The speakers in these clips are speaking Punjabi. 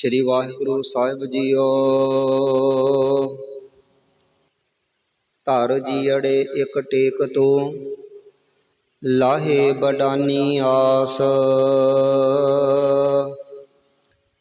ਸ੍ਰੀ ਵਾਹਿਗੁਰੂ ਸਾਹਿਬ ਜੀਓ। ਧਰ ਜੀ ਅੜੇ ਇੱਕ ਟੇਕ ਤੂੰ, ਲਾਹੇ ਬਡਾਨੀ ਆਸ।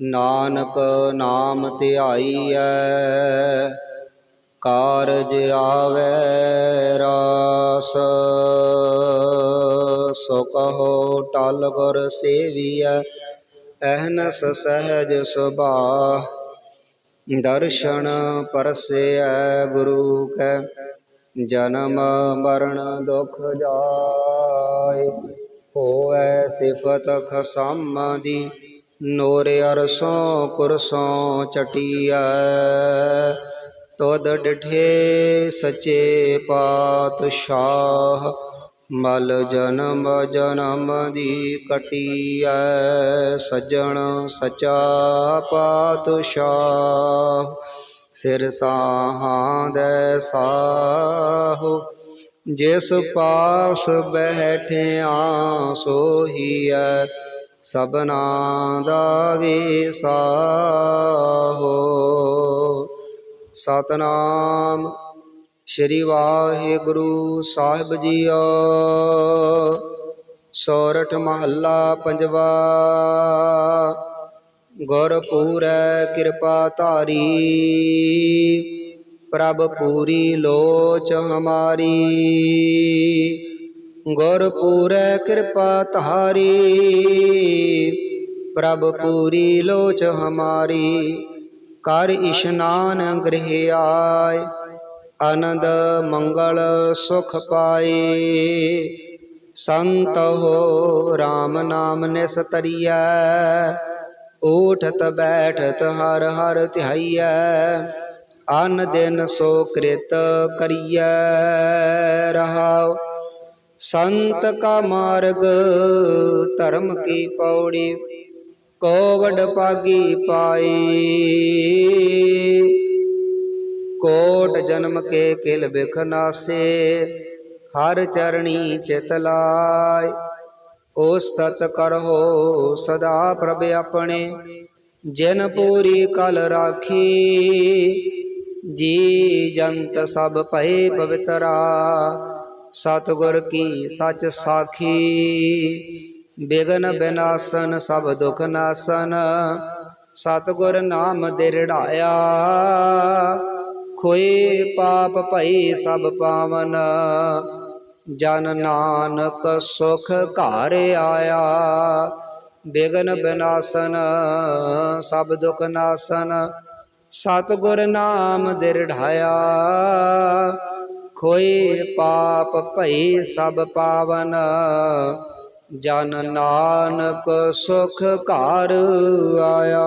ਨਾਨਕ ਨਾਮ ਧਿਆਈਐ, ਕਾਰਜ ਆਵੈ ਰਾਸ। ਸੋ ਕਹੋ ਟਲ ਗੁਰ ਸੇਵੀਐ ਅਹਨਸ ਸਹਿਜ ਸੁਭਾ ਦਰਸ਼ਨ ਪਰਸੈ ਗੁਰੂ ਕੈ, ਜਨਮ ਮਰਨ ਦੁਖ ਜਾਏ, ਹੋਐ ਸਿਫਤ ਖਸਮ ਦੀ, ਨੋਰੇ ਅਰਸੋਂ ਕੁਰਸੋਂ ਚਟੀਐ, ਤੁਧ ਡਿਠੇ ਸੱਚੇ ਪਾਤਸ਼ਾਹ ਮਲ ਜਨਮ ਜਨਮ ਦੀ ਕਟੀਐ, ਸੱਜਣ ਸਚਾ ਪਾਤਸ਼ਾਹ। ਸਿਰ ਸਾਹਾਂ ਦੇ ਸਾਹੋ, ਜਿਸ ਪਾਸ ਬੈਠਿਆ ਸੋਹੀਐ ਸਬਨਾ ਦਾ ਵਿਸਾਹੋ ਸਤਨਾਮ ਸ਼੍ਰੀ ਵਾਹਿਗੁਰੂ ਸਾਹਿਬ ਜੀਓ। ਸੋਰਠ ਮਹੱਲਾ ਪੰਜਵਾ। ਗੁਰ ਪੂਰੈ ਕਿਰਪਾ ਧਾਰੀ। ਪ੍ਰਭ ਪੂਰੀ ਲੋਚ ਹਮਾਰੀ। ਗੁਰ ਪੂਰੈ ਕਿਰਪਾ ਧਾਰੀ। ਪ੍ਰਭ ਪੂਰੀ ਲੋਚ ਹਮਾਰੀ। ਕਰ ਇਸ਼ਨਾਨ ਗ੍ਰਹਿ ਆਏ। ਆਨੰਦ ਮੰਗਲ ਸੁਖ ਪਾਏ। ਸੰਤ ਹੋ RAM ਨਾਮ ਨਿਸਤਰੀਐ ਊਠਤ ਬੈਠਤ ਹਰ ਹਰ ਧਿਆਈਐ। ਅਨ ਦਿਨ ਸੋ ਕ੍ਰਿਤ ਕਰੀਐ ਰਹਾਉ। ਸੰਤ ਕਾ ਮਾਰਗ, ਧਰਮ ਕੀ ਪੌੜੀ, ਕੋਵਡ ਪਾਗੀ ਪਾਈ ਕੋਟ ਜਨਮ ਕੇ ਕਿਲ ਬਿਖਨਾਸੇ ਹਰ ਚਰਣੀ ਚਿਤ ਲਾਇ ਉਸ ਤਤ ਕਰੋ ਸਦਾ ਪ੍ਰਭ ਆਪਣੇ, ਜਿਨ ਪੂਰੀ ਕਲ ਰਾਖੀ, ਜੀ ਜੰਤ ਸਭ ਭਏ ਪਵਿੱਤਰਾ, ਸਤਿਗੁਰ ਕੀ ਸਚ ਸਾਖੀ। ਬਿਗਨ ਬਿਨਾਸਨ ਸਭ ਦੁਖ ਨਾਸਨ, ਸਤਿਗੁਰ ਨਾਮ ਦਿਰੜਾਇਆ। ਖੋਏ ਪਾਪ ਭਈ ਸਭ ਪਾਵਨ। ਜਨ ਨਾਨਕ ਸੁਖ ਘਰ ਆਇਆ। ਬਿਗਨ ਬਿਨਾਸਨ, ਸਭ ਦੁਖ ਨਾਸਨ। ਸਤਿਗੁਰ ਨਾਮ ਦਿਰੜਾਇਆ ਖੋਏ ਪਾਪ ਭਈ ਸਭ ਪਾਵਨ। ਜਨ ਨਾਨਕ ਸੁਖ ਘਰ ਆਇਆ।